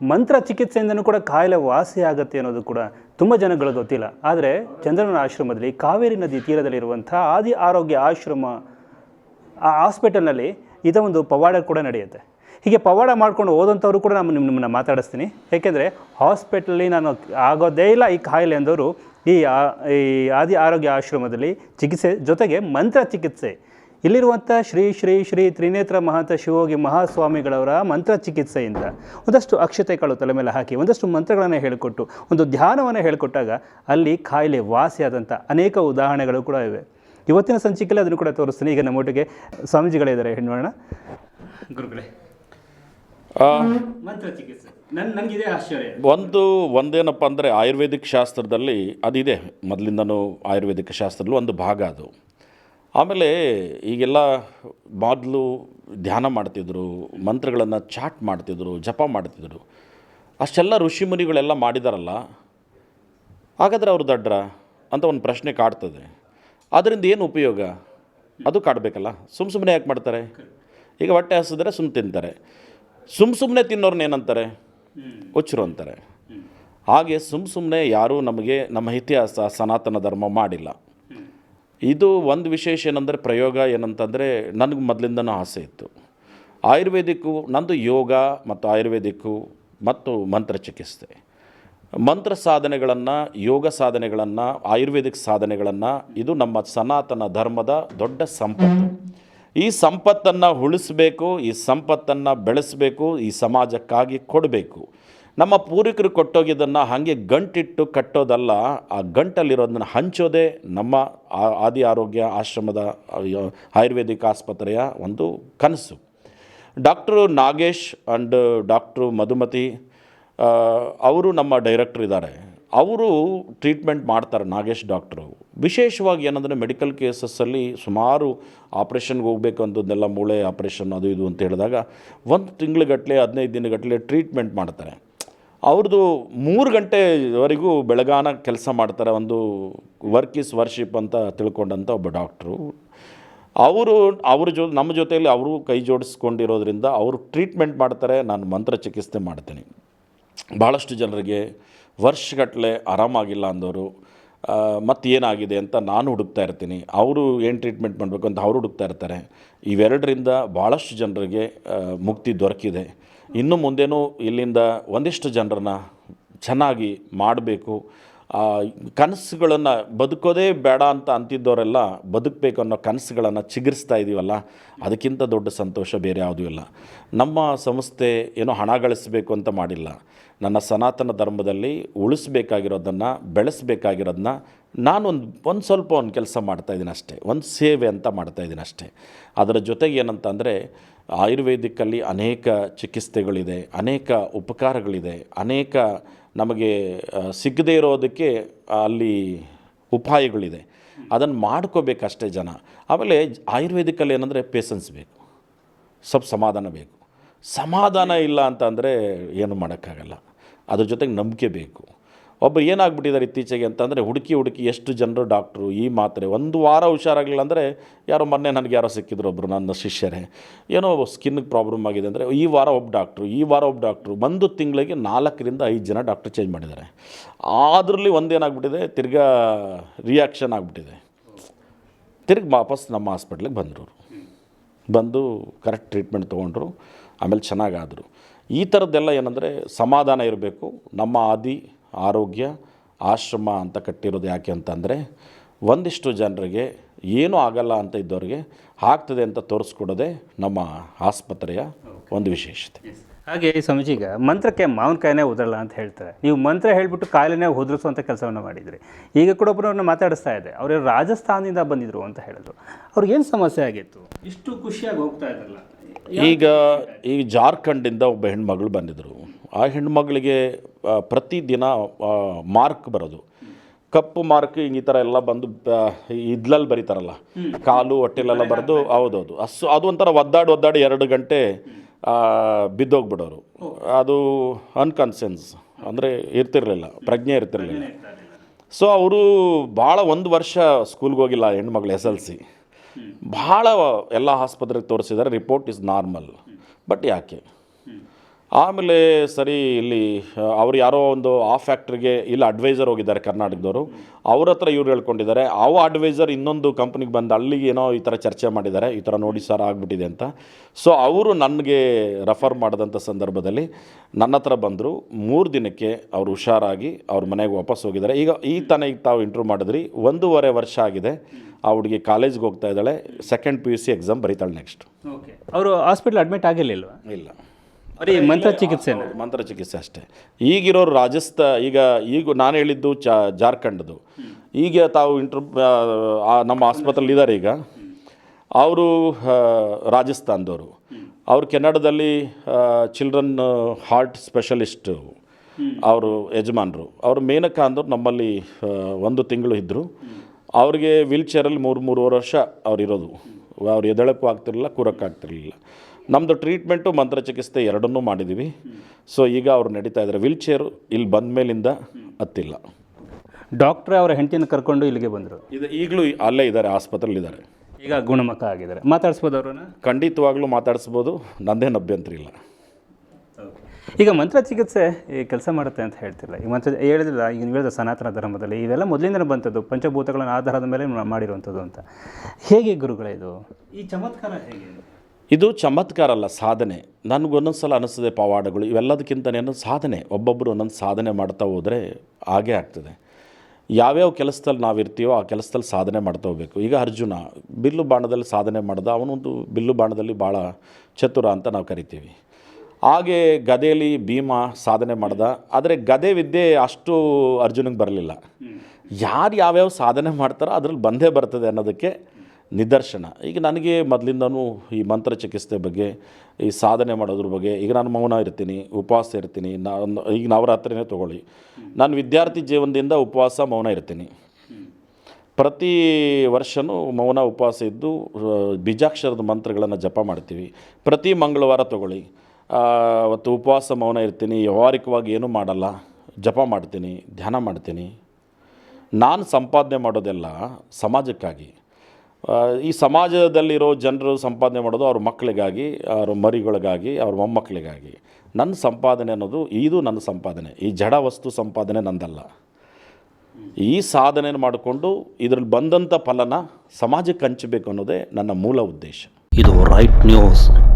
ಮಂತ್ರ ಚಿಕಿತ್ಸೆಯಿಂದನೂ ಕೂಡ ಕಾಯಿಲೆ ವಾಸಿ ಆಗುತ್ತೆ ಅನ್ನೋದು ಕೂಡ ತುಂಬ ಜನಗಳು ಗೊತ್ತಿಲ್ಲ. ಆದರೆ ಚಂದ್ರನ ಆಶ್ರಮದಲ್ಲಿ ಕಾವೇರಿ ನದಿ ತೀರದಲ್ಲಿರುವಂಥ ಆದಿ ಆರೋಗ್ಯ ಆಶ್ರಮ, ಆ ಹಾಸ್ಪಿಟಲ್ನಲ್ಲಿ ಇದೊಂದು ಒಂದು ಪವಾಡ ಕೂಡ ನಡೆಯುತ್ತೆ. ಹೀಗೆ ಪವಾಡ ಮಾಡ್ಕೊಂಡು ಹೋದಂಥವ್ರು ಕೂಡ ನಾನು ನಿಮ್ಮ ನಿಮ್ಮನ್ನು ಮಾತಾಡಿಸ್ತೀನಿ. ಏಕೆಂದರೆ ಹಾಸ್ಪಿಟಲಲ್ಲಿ ನಾನು ಆಗೋದೇ ಇಲ್ಲ ಈ ಕಾಯಿಲೆ ಅಂದವರು ಈ ಈ ಆದಿ ಆರೋಗ್ಯ ಆಶ್ರಮದಲ್ಲಿ ಚಿಕಿತ್ಸೆ ಜೊತೆಗೆ ಮಂತ್ರ ಚಿಕಿತ್ಸೆ ಇಲ್ಲಿರುವಂಥ ಶ್ರೀ ಶ್ರೀ ಶ್ರೀ ತ್ರಿನೇತ್ರ ಮಹಾಂತ ಶಿವೋಗಿ ಮಹಾಸ್ವಾಮಿಗಳವರ ಮಂತ್ರ ಚಿಕಿತ್ಸೆಯಿಂದ ಒಂದಷ್ಟು ಅಕ್ಷತೆಗಳು ತಲೆ ಮೇಲೆ ಹಾಕಿ ಒಂದಷ್ಟು ಮಂತ್ರಗಳನ್ನು ಹೇಳಿಕೊಟ್ಟು ಒಂದು ಧ್ಯಾನವನ್ನು ಹೇಳಿಕೊಟ್ಟಾಗ ಅಲ್ಲಿ ಕಾಯಿಲೆ ವಾಸಿಯಾದಂಥ ಅನೇಕ ಉದಾಹರಣೆಗಳು ಕೂಡ ಇವೆ. ಇವತ್ತಿನ ಸಂಚಿಕೆಯಲ್ಲಿ ಅದನ್ನು ಕೂಡ ತೋರಿಸ್ತೀನಿ. ಈಗ ನಮ್ಮೊಟ್ಟಿಗೆ ಸ್ವಾಮೀಜಿಗಳಿದ್ದಾರೆ. ನೋಡೋಣ ಗುರುಗಳೇ ಮಂತ್ರ ಚಿಕಿತ್ಸೆ. ನನ್ನ ನನಗಿದೆ ಆಶ್ಚರ್ಯ. ಒಂದು ಒಂದೇನಪ್ಪ ಅಂದರೆ ಆಯುರ್ವೇದಿಕ್ ಶಾಸ್ತ್ರದಲ್ಲಿ ಅದಿದೆ. ಮೊದಲಿಂದನೂ ಆಯುರ್ವೇದಿಕ್ ಶಾಸ್ತ್ರದಲ್ಲಿ ಒಂದು ಭಾಗ ಅದು. ಆಮೇಲೆ ಈಗೆಲ್ಲ ಮೊದಲು ಧ್ಯಾನ ಮಾಡ್ತಿದ್ರು, ಮಂತ್ರಗಳನ್ನು ಚಾಟ್ ಮಾಡ್ತಿದ್ರು, ಜಪ ಮಾಡ್ತಿದ್ರು. ಅಷ್ಟೆಲ್ಲ ಋಷಿಮುನಿಗಳೆಲ್ಲ ಮಾಡಿದಾರಲ್ಲ, ಹಾಗಾದ್ರೆ ಅವರು ದಡ್ರ ಅಂತ ಒಂದು ಪ್ರಶ್ನೆ ಕಾಡ್ತದೆ. ಅದರಿಂದ ಏನು ಉಪಯೋಗ? ಅದು ಕಾಡಬೇಕಲ್ಲ. ಸುಮ್ಮ ಸುಮ್ಮನೆ ಯಾಕೆ ಮಾಡ್ತಾರೆ? ಈಗ ಹೊಟ್ಟೆ ಹಸಿದ್ರೆ ಸುಮ್ಮ ತಿಂತಾರೆ. ಸುಮ್ಮ ಸುಮ್ಮನೆ ತಿನ್ನೋರ್ನ ಏನಂತಾರೆ? ಹುಚ್ಚರು ಅಂತಾರೆ. ಹಾಗೆ ಸುಮ್ಮ ಸುಮ್ಮನೆ ಯಾರೂ ನಮಗೆ ನಮ್ಮ ಇತಿಹಾಸ, ಸನಾತನ ಧರ್ಮ ಮಾಡಿಲ್ಲ. ಇದು ಒಂದು ವಿಶೇಷ ಏನಂದರೆ ಪ್ರಯೋಗ ಏನಂತಂದರೆ ನನಗೆ ಮೊದಲಿಂದನೂ ಆಸೆ ಇತ್ತು. ಆಯುರ್ವೇದಿಕ್ಕು, ನಂದು ಯೋಗ ಮತ್ತು ಆಯುರ್ವೇದಿಕ್ಕು ಮತ್ತು ಮಂತ್ರ ಚಿಕಿತ್ಸೆ. ಮಂತ್ರ ಸಾಧನೆಗಳನ್ನು, ಯೋಗ ಸಾಧನೆಗಳನ್ನು, ಆಯುರ್ವೇದಿಕ್ ಸಾಧನೆಗಳನ್ನು ಇದು ನಮ್ಮ ಸನಾತನ ಧರ್ಮದ ದೊಡ್ಡ ಸಂಪತ್ತು. ಈ ಸಂಪತ್ತನ್ನು ಉಳಿಸ್ಬೇಕು, ಈ ಸಂಪತ್ತನ್ನು ಬೆಳೆಸಬೇಕು, ಈ ಸಮಾಜಕ್ಕಾಗಿ ಕೊಡಬೇಕು. ನಮ್ಮ ಪೂರ್ವಿಕರು ಕೊಟ್ಟೋಗಿದ್ದನ್ನು ಹಾಗೆ ಗಂಟಿಟ್ಟು ಕಟ್ಟೋದಲ್ಲ, ಆ ಗಂಟಲ್ಲಿರೋದನ್ನು ಹಂಚೋದೇ ನಮ್ಮ ಆದಿ ಆರೋಗ್ಯ ಆಶ್ರಮದ ಆಯುರ್ವೇದಿಕ್ ಆಸ್ಪತ್ರೆಯ ಒಂದು ಕನಸು. Doctor Nagesh and doctor Madhumathi ಅವರು ನಮ್ಮ ಡೈರೆಕ್ಟ್ರ್ ಇದ್ದಾರೆ. ಅವರು ಟ್ರೀಟ್ಮೆಂಟ್ ಮಾಡ್ತಾರೆ ನಾಗೇಶ್ ಡಾಕ್ಟ್ರು. ವಿಶೇಷವಾಗಿ ಏನಂದರೆ ಮೆಡಿಕಲ್ ಕೇಸಸ್ಸಲ್ಲಿ ಸುಮಾರು ಆಪ್ರೇಷನ್ಗೆ ಹೋಗಬೇಕು ಅಂತದ್ದೆಲ್ಲ ಮೂಳೆ ಆಪ್ರೇಷನ್ ಅದು ಇದು ಅಂತ ಹೇಳಿದಾಗ ಒಂದು ತಿಂಗ್ಳುಗಟ್ಟಲೆ ಹದಿನೈದು ದಿನಗಟ್ಟಲೆ ಟ್ರೀಟ್ಮೆಂಟ್ ಮಾಡ್ತಾರೆ. ಅವ್ರದ್ದು ಮೂರು ಗಂಟೆವರೆಗೂ ಬೆಳಗಾನ ಕೆಲಸ ಮಾಡ್ತಾರೆ ಒಂದು ವರ್ಕ್ ಇಸ್ ವರ್ಷಿಪ್ ಅಂತ ತಿಳ್ಕೊಂಡಂಥ ಒಬ್ಬ ಡಾಕ್ಟ್ರು ಅವರು, ಅವ್ರ ಜೊ, ನಮ್ಮ ಜೊತೆಯಲ್ಲಿ ಅವರು ಕೈ ಜೋಡಿಸ್ಕೊಂಡಿರೋದ್ರಿಂದ ಅವರು ಟ್ರೀಟ್ಮೆಂಟ್ ಮಾಡ್ತಾರೆ, ನಾನು ಮಂತ್ರ ಚಿಕಿತ್ಸೆ ಮಾಡ್ತೀನಿ. ಭಾಳಷ್ಟು ಜನರಿಗೆ ವರ್ಷಗಟ್ಟಲೆ ಆರಾಮಾಗಿಲ್ಲ ಅಂದವರು ಮತ್ತು ಏನಾಗಿದೆ ಅಂತ ನಾನು ಹುಡುಕ್ತಾ ಇರ್ತೀನಿ. ಅವರು ಏನು ಟ್ರೀಟ್ಮೆಂಟ್ ಮಾಡಬೇಕು ಅಂತ ಅವರು ಹುಡುಕ್ತಾ ಇರ್ತಾರೆ. ಇವೆರಡರಿಂದ ಭಾಳಷ್ಟು ಜನರಿಗೆ ಮುಕ್ತಿ ದೊರಕಿದೆ. ಇನ್ನು ಮುಂದೇನೂ ಇಲ್ಲಿಂದ ಒಂದಿಷ್ಟು ಜನರನ್ನ ಚೆನ್ನಾಗಿ ಮಾಡಬೇಕು. ಕನಸುಗಳನ್ನು ಬದುಕೋದೇ ಬೇಡ ಅಂತ ಅಂತಿದ್ದವರೆಲ್ಲ ಬದುಕಬೇಕು ಅನ್ನೋ ಕನಸುಗಳನ್ನು ಚಿಗುರಿಸ್ತಾ ಇದ್ದೀವಲ್ಲ ಅದಕ್ಕಿಂತ ದೊಡ್ಡ ಸಂತೋಷ ಬೇರೆ ಯಾವುದೂ ಇಲ್ಲ. ನಮ್ಮ ಸಂಸ್ಥೆ ಏನೋ ಹಣ ಗಳಿಸಬೇಕು ಅಂತ ಮಾಡಿಲ್ಲ. ನನ್ನ ಸನಾತನ ಧರ್ಮದಲ್ಲಿ ಉಳಿಸ್ಬೇಕಾಗಿರೋದನ್ನು, ಬೆಳೆಸಬೇಕಾಗಿರೋದನ್ನ ನಾನೊಂದು, ಒಂದು ಸ್ವಲ್ಪ ಒಂದು ಕೆಲಸ ಮಾಡ್ತಾಯಿದ್ದೀನಿ ಅಷ್ಟೇ. ಒಂದು ಸೇವೆ ಅಂತ ಮಾಡ್ತಾಯಿದ್ದೀನಿ ಅಷ್ಟೇ. ಅದರ ಜೊತೆಗೆ ಏನಂತಂದರೆ ಆಯುರ್ವೇದಿಕ್ಕಲ್ಲಿ ಅನೇಕ ಚಿಕಿತ್ಸೆಗಳಿದೆ, ಅನೇಕ ಉಪಕಾರಗಳಿದೆ, ಅನೇಕ ನಮಗೆ ಸಿಗದೇ ಇರೋದಕ್ಕೆ ಅಲ್ಲಿ ಉಪಾಯಗಳಿದೆ. ಅದನ್ನು ಮಾಡ್ಕೋಬೇಕಷ್ಟೇ ಜನ. ಆಮೇಲೆ ಆಯುರ್ವೇದಿಕ್ಕಲ್ಲಿ ಏನಂದರೆ ಪೇಸನ್ಸ್ ಬೇಕು. ಸ್ವಲ್ಪ ಸಮಾಧಾನ ಬೇಕು. ಸಮಾಧಾನ ಇಲ್ಲ ಅಂತಂದರೆ ಏನು ಮಾಡೋಕ್ಕಾಗಲ್ಲ. ಅದ್ರ ಜೊತೆಗೆ ನಂಬಿಕೆ ಬೇಕು. ಒಬ್ಬ ಏನಾಗ್ಬಿಟ್ಟಿದ್ದಾರೆ ಇತ್ತೀಚೆಗೆ ಅಂತಂದರೆ ಹುಡುಕಿ ಹುಡುಕಿ ಎಷ್ಟು ಜನರು ಡಾಕ್ಟ್ರು, ಈ ಮಾತ್ರೆ, ಒಂದು ವಾರ ಹುಷಾರಾಗಲಿಲ್ಲ ಅಂದರೆ ಯಾರೋ ಮೊನ್ನೆ ನನಗೆ ಯಾರೋ ಸಿಕ್ಕಿದ್ರು ಒಬ್ಬರು ನನ್ನ ಶಿಷ್ಯರೇ. ಏನೋ ಸ್ಕಿನ್ಗೆ ಪ್ರಾಬ್ಲಮ್ ಆಗಿದೆ ಅಂದರೆ ಈ ವಾರ ಒಬ್ಬ ಡಾಕ್ಟ್ರು, ಈ ವಾರ ಒಬ್ಬ ಡಾಕ್ಟ್ರು ಒಂದು ತಿಂಗಳಿಗೆ ನಾಲ್ಕರಿಂದ ಐದು ಜನ ಡಾಕ್ಟ್ರು ಚೇಂಜ್ ಮಾಡಿದ್ದಾರೆ. ಅದರಲ್ಲಿ ಒಂದೇನಾಗ್ಬಿಟ್ಟಿದೆ, ತಿರ್ಗಾ ರಿಯಾಕ್ಷನ್ ಆಗಿಬಿಟ್ಟಿದೆ. ತಿರ್ಗಿ ವಾಪಸ್ ನಮ್ಮ ಹಾಸ್ಪಿಟ್ಲಿಗೆ ಬಂದರು ಬಂದು ಕರೆಕ್ಟ್ ಟ್ರೀಟ್ಮೆಂಟ್ ತೊಗೊಂಡ್ರು, ಆಮೇಲೆ ಚೆನ್ನಾಗಾದರು. ಈ ಥರದ್ದೆಲ್ಲ ಏನಂದರೆ ಸಮಾಧಾನ ಇರಬೇಕು, ನಮ್ಮ ಆದಿ ಆರೋಗ್ಯ ಆಶ್ರಮ ಅಂತ ಕಟ್ಟಿರೋದು ಯಾಕೆ ಅಂತಂದರೆ ಒಂದಿಷ್ಟು ಜನರಿಗೆ ಏನೂ ಆಗಲ್ಲ ಅಂತ ಇದ್ದವ್ರಿಗೆ ಆಗ್ತದೆ ಅಂತ ತೋರಿಸ್ಕೊಡೋದೇ ನಮ್ಮ ಆಸ್ಪತ್ರೆಯ ಒಂದು ವಿಶೇಷತೆ. ಹಾಗೆ ಸ್ವಾಮೀಜಿ ಈಗ ಮಂತ್ರಕ್ಕೆ ಮಾವಿನಕಾಯಿನೇ ಉದರಲ್ಲ ಅಂತ ಹೇಳ್ತಾರೆ. ನೀವು ಮಂತ್ರ ಹೇಳಿಬಿಟ್ಟು ಕಾಯಿಲೆನೇ ಉದುರಿಸುವಂಥ ಕೆಲಸವನ್ನು ಮಾಡಿದ್ರಿ. ಈಗ ಕೂಡ ಒಬ್ಬರನ್ನು ಮಾತಾಡಿಸ್ತಾ ಇದೆ ಅವರು ರಾಜಸ್ಥಾನದಿಂದ ಬಂದಿದ್ರು ಅಂತ ಹೇಳಿದ್ರು. ಅವ್ರಿಗೆ ಏನು ಸಮಸ್ಯೆ ಆಗಿತ್ತು? ಇಷ್ಟು ಖುಷಿಯಾಗಿ ಹೋಗ್ತಾ ಇದ್ರಲ್ಲ. ಈಗ ಈಗ ಜಾರ್ಖಂಡಿಂದ ಒಬ್ಬ ಹೆಣ್ಮಗಳು ಬಂದಿದ್ದರು ಆ ಹೆಣ್ಮಗಳಿಗೆ ಮಗಳಿಗೆ ಪ್ರತಿದಿನ ಮಾರ್ಕ್ ಬರೋದು. ಕಪ್ಪು ಮಾರ್ಕ್ ಈ ಥರ ಎಲ್ಲ ಬಂದು ಇದ್ಲಲ್ಲಿ ಬರೀತಾರಲ್ಲ. ಕಾಲು ಹೊಟ್ಟೆಲೆಲ್ಲ ಬರೆದು, ಹೌದೌದು. ಅಸ್ಸು ಅದು ಒಂಥರ ಒದ್ದಾಡಿ ಒದ್ದಾಡಿ ಎರಡು ಗಂಟೆ ಬಿದ್ದೋಗ್ಬಿಡೋರು. ಅದು ಅನ್ಕನ್ಸೆನ್ಸ್ ಅಂದರೆ ಇರ್ತಿರಲಿಲ್ಲ, ಪ್ರಜ್ಞೆ ಇರ್ತಿರಲಿಲ್ಲ. ಸೊ ಅವರು ಭಾಳ ಒಂದು ವರ್ಷ ಸ್ಕೂಲ್ಗೆ ಹೋಗಿಲ್ಲ ಹೆಣ್ಮಗಳು ಎಸ್ ಎಲ್ ಸಿ ಭಾಳ ಎಲ್ಲ ಆಸ್ಪತ್ರೆಗೆ ತೋರಿಸಿದ್ದಾರೆ ರಿಪೋರ್ಟ್ ಇಸ್ ನಾರ್ಮಲ್ ಬಟ್ ಯಾಕೆ? ಆಮೇಲೆ ಸರಿ ಇಲ್ಲಿ ಅವ್ರು ಯಾರೋ ಒಂದು ಆ ಫ್ಯಾಕ್ಟ್ರಿಗೆ ಇಲ್ಲ ಅಡ್ವೈಸರ್ ಹೋಗಿದ್ದಾರೆ ಕರ್ನಾಟಕದವರು. ಅವ್ರ ಹತ್ರ ಇವ್ರು ಹೇಳ್ಕೊಂಡಿದ್ದಾರೆ ಅವ ಅಡ್ವೈಸರ್ ಇನ್ನೊಂದು ಕಂಪ್ನಿಗೆ ಬಂದು ಅಲ್ಲಿಗೆ ಏನೋ ಈ ಥರ ಚರ್ಚೆ ಮಾಡಿದ್ದಾರೆ ಈ ಥರ ನೋಡಿ ಸರ್ ಆಗಿಬಿಟ್ಟಿದೆ ಅಂತ. ಸೊ ಅವರು ನನಗೆ ರೆಫರ್ ಮಾಡಿದಂಥ ಸಂದರ್ಭದಲ್ಲಿ ನನ್ನ ಹತ್ರ ಬಂದರು. ಮೂರು ದಿನಕ್ಕೆ ಅವರು ಹುಷಾರಾಗಿ ಅವ್ರ ಮನೆಗೆ ವಾಪಸ್ ಹೋಗಿದ್ದಾರೆ. ಈಗ ಈ ತಾನೇ ಈಗ ತಾವು ಇಂಟ್ರೂ ಮಾಡಿದ್ರಿ ಒಂದೂವರೆ ವರ್ಷ ಆಗಿದೆ ಆ ಹುಡುಗಿ ಕಾಲೇಜ್ಗೆ ಹೋಗ್ತಾ ಇದ್ದಾಳೆ second P U C exam ಬರೀತಾಳೆ next okay ಅವರು ಹಾಸ್ಪಿಟ್ಲ್ ಅಡ್ಮಿಟ್ ಆಗಿರಲಿಲ್ವಾ? ಇಲ್ಲ. ಬರೀ ಮಂತ್ರ ಚಿಕಿತ್ಸೆ ಮಂತ್ರ ಚಿಕಿತ್ಸೆ ಅಷ್ಟೇ. ಈಗಿರೋರು ರಾಜಸ್ಥಾ, ಈಗ ಈಗ ನಾನು ಹೇಳಿದ್ದು ಚ, ಜಾರ್ಖಂಡ್ದು. ಈಗ ತಾವು ಇಂಟ್ರ್ ನಮ್ಮ ಆಸ್ಪತ್ರೆಯಲ್ಲಿ ಇದ್ದಾರೆ ಈಗ. ಅವರು ರಾಜಸ್ಥಾನದವರು. ಅವರು ಕೆನಡಾದಲ್ಲಿ ಚಿಲ್ಡ್ರನ್ ಹಾರ್ಟ್ ಸ್ಪೆಷಲಿಸ್ಟು ಅವರು ಯಜಮಾನರು. ಅವರು ಮೇನಕ ಅಂದರು ನಮ್ಮಲ್ಲಿ ಒಂದು ತಿಂಗಳು ಇದ್ದರು ಅವ್ರಿಗೆ ವೀಲ್ ಚೇರಲ್ಲಿ ಮೂರು, ಮೂರುವರೆ ವರ್ಷ ಅವ್ರು ಇರೋದು. ಅವ್ರು ಎದಳಕ್ಕೂ ಆಗ್ತಿರಲಿಲ್ಲ ಕೂರಕ್ಕೂ ಆಗ್ತಿರಲಿಲ್ಲ ನಮ್ಮದು ಟ್ರೀಟ್ಮೆಂಟು ಮಂತ್ರ ಚಿಕಿತ್ಸೆ ಎರಡನ್ನೂ ಮಾಡಿದ್ದೀವಿ ಸೊ ಈಗ ಅವರು ನಡೀತಾ ಇದ್ದಾರೆ ವೀಲ್ ಚೇರು ಇಲ್ಲಿ ಬಂದ ಮೇಲಿಂದ ಹತ್ತಿಲ್ಲ. ಡಾಕ್ಟ್ರೇ ಅವರ ಹೆಂಡತಿನ ಕರ್ಕೊಂಡು ಇಲ್ಲಿಗೆ ಬಂದರು? ಇದು ಈಗಲೂ ಅಲ್ಲೇ ಇದ್ದಾರೆ ಆಸ್ಪತ್ರೆಯಲ್ಲಿ ಇದ್ದಾರೆ ಈಗ ಗುಣಮುಖ ಆಗಿದ್ದಾರೆ. ಮಾತಾಡಿಸ್ಬೋದು ಅವ್ರನ್ನ? ಖಂಡಿತವಾಗ್ಲೂ ಮಾತಾಡಿಸ್ಬೋದು. ನಂದೇನು ಅಭ್ಯಂತರ ಇಲ್ಲ. ಈಗ ಮಂತ್ರ ಚಿಕಿತ್ಸೆ ಈ ಕೆಲಸ ಮಾಡುತ್ತೆ ಅಂತ ಹೇಳ್ತಿಲ್ಲ. ಈ ಮಂತ್ರ ಹೇಳಿದಿಲ್ಲ ಈಗ ನೀವು ಹೇಳಿದ ಸನಾತನ ಧರ್ಮದಲ್ಲಿ ಇವೆಲ್ಲ ಮೊದಲಿಂದಲೇ ಬಂತದ್ದು. ಪಂಚಭೂತಗಳನ್ನು ಆಧಾರದ ಮೇಲೆ ಮಾಡಿರುವಂಥದ್ದು ಅಂತ. ಹೇಗೆ ಗುರುಗಳೇ ಇದು? ಈ ಚಮತ್ಕಾರ ಹೇಗೆ? ಇದು ಚಮತ್ಕಾರ ಅಲ್ಲ ಸಾಧನೆ. ನನಗೊಂದೊಂದು ಸಲ ಅನಿಸ್ತದೆ ಪವಾಡಗಳು. ಇವೆಲ್ಲದಕ್ಕಿಂತನೇನು ಸಾಧನೆ. ಒಬ್ಬೊಬ್ಬರು ಒಂದೊಂದು ಸಾಧನೆ ಮಾಡ್ತಾ ಹೋದರೆ ಹಾಗೇ ಆಗ್ತದೆ. ಯಾವ್ಯಾವ ಕೆಲಸದಲ್ಲಿ ನಾವು ಇರ್ತೀವೋ ಆ ಕೆಲಸದಲ್ಲಿ ಸಾಧನೆ ಮಾಡ್ತಾ ಹೋಗಬೇಕು. ಈಗ ಅರ್ಜುನ ಬಿಲ್ಲು ಬಾಣದಲ್ಲಿ ಸಾಧನೆ ಮಾಡ್ದ ಅವನೊಂದು ಬಿಲ್ಲು ಬಾಣದಲ್ಲಿ ಭಾಳ ಚತುರ ಅಂತ ನಾವು ಕರಿತೀವಿ. ಹಾಗೆ ಗದೆಯಲ್ಲಿ ಭೀಮ ಸಾಧನೆ ಮಾಡ್ದ. ಆದರೆ ಗದೆ ವಿದ್ಯೆ ಅಷ್ಟು ಅರ್ಜುನಿಗೆ ಬರಲಿಲ್ಲ. ಯಾರು ಯಾವ್ಯಾವ ಸಾಧನೆ ಮಾಡ್ತಾರೋ ಅದ್ರಲ್ಲಿ ಬಂದೇ ಬರ್ತದೆ ಅನ್ನೋದಕ್ಕೆ ನಿದರ್ಶನ. ಈಗ ನನಗೆ ಮೊದಲಿಂದನೂ ಈ ಮಂತ್ರ ಚಿಕಿತ್ಸೆ ಬಗ್ಗೆ, ಈ ಸಾಧನೆ ಮಾಡೋದ್ರ ಬಗ್ಗೆ, ಈಗ ನಾನು ಮೌನ ಇರ್ತೀನಿ, ಉಪವಾಸ ಇರ್ತೀನಿ, ನಾನು ಈಗ ನವರಾತ್ರಿನೇ ತೊಗೊಳ್ಳಿ. ನಾನು ವಿದ್ಯಾರ್ಥಿ ಜೀವನದಿಂದ ಉಪವಾಸ, ಮೌನ ಇರ್ತೀನಿ. ಪ್ರತಿ ವರ್ಷವೂ ಮೌನ, ಉಪವಾಸ ಇದ್ದು ಬೀಜಾಕ್ಷರದ ಮಂತ್ರಗಳನ್ನು ಜಪ ಮಾಡ್ತೀವಿ. ಪ್ರತಿ ಮಂಗಳವಾರ ತಗೊಳ್ಳಿ. ಅವತ್ತು ಉಪವಾಸ, ಮೌನ ಇರ್ತೀನಿ, ವ್ಯವಹಾರಿಕವಾಗಿ ಏನೂ ಮಾಡಲ್ಲ, ಜಪ ಮಾಡ್ತೀನಿ, ಧ್ಯಾನ ಮಾಡ್ತೀನಿ. ನಾನು ಸಂಪಾದನೆ ಮಾಡೋದೆಲ್ಲ ಸಮಾಜಕ್ಕಾಗಿ. ಈ ಸಮಾಜದಲ್ಲಿರೋ ಜನರು ಸಂಪಾದನೆ ಮಾಡೋದು ಅವ್ರ ಮಕ್ಕಳಿಗಾಗಿ, ಅವ್ರ ಮರಿಗಳಿಗಾಗಿ, ಅವ್ರ ಮೊಮ್ಮಕ್ಕಳಿಗಾಗಿ. ನನ್ನ ಸಂಪಾದನೆ ಅನ್ನೋದು ಇದು ನನ್ನ ಸಂಪಾದನೆ. ಈ ಜಡ ವಸ್ತು ಸಂಪಾದನೆ ನಂದಲ್ಲ. ಈ ಸಾಧನೆ ಮಾಡಿಕೊಂಡು ಇದರಲ್ಲಿ ಬಂದಂಥ ಫಲನ ಸಮಾಜಕ್ಕೆ ಹಂಚಬೇಕು ಅನ್ನೋದೇ ನನ್ನ ಮೂಲ ಉದ್ದೇಶ. ಇದು ರೈಟ್ ನ್ಯೂಸ್